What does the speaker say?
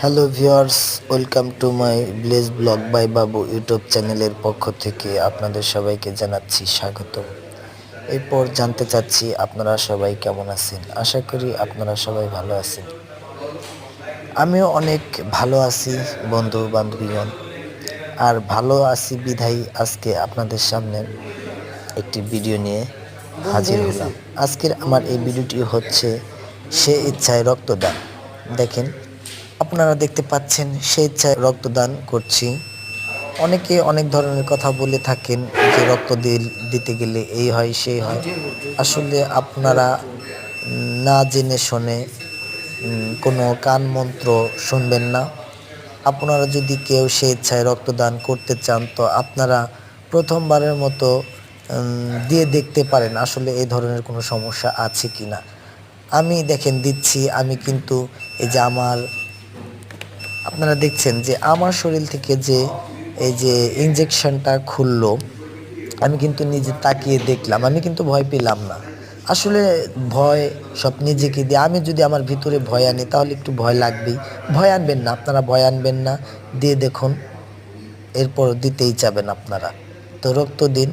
Hello viewers welcome to my blaze blog by Babu YouTube চ্যানেলের পক্ষ থেকে আপনাদের সবাইকে জানাচ্ছি স্বাগত এরপর জানতে চাচ্ছি আপনারা সবাই কেমন আছেন? আশা করি আপনারা সবাই ভালো আছেন। আমিও অনেক ভালো আছি বন্ধু বান্ধবীগণ আর ভালো আছি বিধাই আজকে আপনাদের সামনে একটি ভিডিও নিয়ে হাজির হলাম। আজকের আমার এই ভিডিওটি হচ্ছে সে ইচ্ছায় রক্তদান। দেখেন আপনারা দেখতে পাচ্ছেন স্বেচ্ছায় রক্তদান করছি। অনেকে অনেক ধরনের কথা বলে থাকেন যে রক্ত দিতে গেলে এই হয়, সেই হয়। আসলে আপনারা না জেনে শুনে কোনো কান মন্ত্র শুনবেন না। আপনারা যদি কেউ স্বেচ্ছায় রক্তদান করতে চান, তো আপনারা প্রথমবারের মতো দিয়ে দেখতে পারেন আসলে এই ধরনের কোনো সমস্যা আছে কি না আমি দেখেন দিচ্ছি, আমি কিন্তু এই যে আমার আপনারা দেখছেন যে আমার শরীর থেকে যে এই যে ইঞ্জেকশনটা খুললো, আমি কিন্তু নিজে তাকিয়ে দেখলাম, আমি কিন্তু ভয় পেলাম না। আসলে ভয় সব নিজেকে দিয়ে, আমি যদি আমার ভিতরে ভয় আনি তাহলে একটু ভয় লাগবেই। ভয় আনবেন না, আপনারা ভয় আনবেন না, দিয়ে দেখুন, এরপর দিতেই চাবেন আপনারা। তো রক্ত দিন